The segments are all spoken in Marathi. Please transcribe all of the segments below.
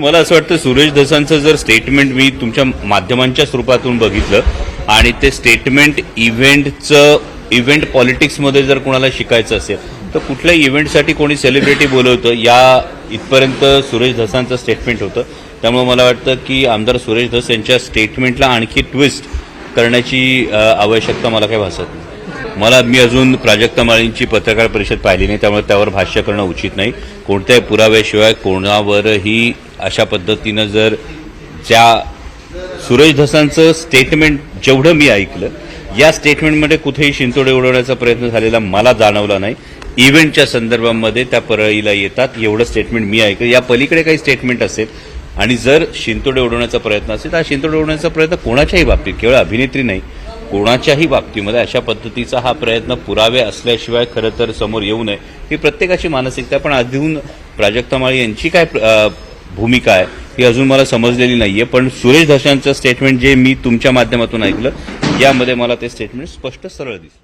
मला असं वाटतं सुरेश धसांचं जर स्टेटमेंट मी तुमच्या माध्यमांच्या स्वरूपातून बघितलं आणि ते स्टेटमेंट इव्हेंटचं इव्हेंट पॉलिटिक्समध्ये जर कोणाला शिकायचं असेल तर कुठल्याही इव्हेंटसाठी कोणी सेलिब्रिटी बोलवतं या इथपर्यंत सुरेश धसांचं स्टेटमेंट होतं. त्यामुळे मला वाटतं की आमदार सुरेश धस यांच्या स्टेटमेंटला आणखी ट्विस्ट करण्याची आवश्यकता मला काही भासत नाही. मला मी अजून प्राजक्ता माळींची पत्रकार परिषद पाहिली नाही त्यामुळे त्यावर भाष्य करणं उचित नाही. कोणत्याही पुराव्याशिवाय कोणावरही अशा पद्धतीनं जर ज्या सुरेश धसांचं स्टेटमेंट जेवढं मी ऐकलं या स्टेटमेंटमध्ये कुठेही शिंतोडे उडवण्याचा प्रयत्न झालेला मला जाणवला नाही. इव्हेंटच्या संदर्भामध्ये त्या परळीला येतात एवढं स्टेटमेंट मी ऐकलं. या पलीकडे काही स्टेटमेंट असेल आणि जर शिंतोडे उडवण्याचा प्रयत्न असेल तर हा शिंतोडे उडवण्याचा प्रयत्न कोणाच्याही बाबतीत केवळ अभिनेत्री नाही कोणाच्याही बाबतीमध्ये अशा पद्धतीचा हा प्रयत्न पुरावे असल्याशिवाय खरं तर समोर येऊ नये ही प्रत्येकाची मानसिकता पण अजून प्राजक्ता माळी यांची काय भूमिका आहे ही अजून मला समजलेली नाही आहे पण सुरेश धशांचं स्टेटमेंट जे मी तुमच्या माध्यमातून ऐकलं यामध्ये मला ते स्टेटमेंट स्पष्ट सरळ दिसलं.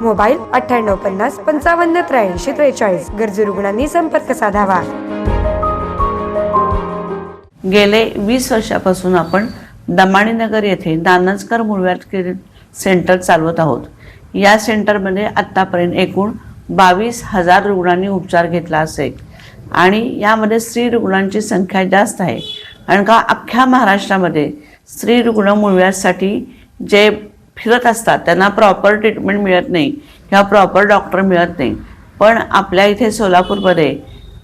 मोबाईल अठ्ठ्याण्णव पन्नास पंचावन्न त्र्याऐंशी त्रेचाळीस. गरजू रुग्णांनी संपर्क साधावा. गेले वीस वर्षापासून आपण दमाणीनगर येथे नानजकर मुळव्याध सेंटर चालवत आहोत. या सेंटरमध्ये आत्तापर्यंत एकूण बावीस हजार रुग्णांनी उपचार घेतला असेल. आणि यामध्ये स्त्री रुग्णांची संख्या जास्त आहे. कारण का अख्ख्या महाराष्ट्रामध्ये स्त्री रुग्ण मुळव्यासाठी जे फिरत असतात. त्यांना प्रॉपर ट्रीटमेंट मिळत नाही किंवा प्रॉपर डॉक्टर मिळत नाही. पण आपल्या इथे सोलापूरमध्ये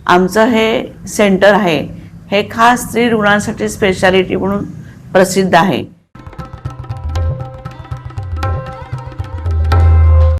आमचं हे सेंटर आहे. हे खास स्त्री रुग्णांसाठी स्पेशालिटी म्हणून प्रसिद्ध आहे.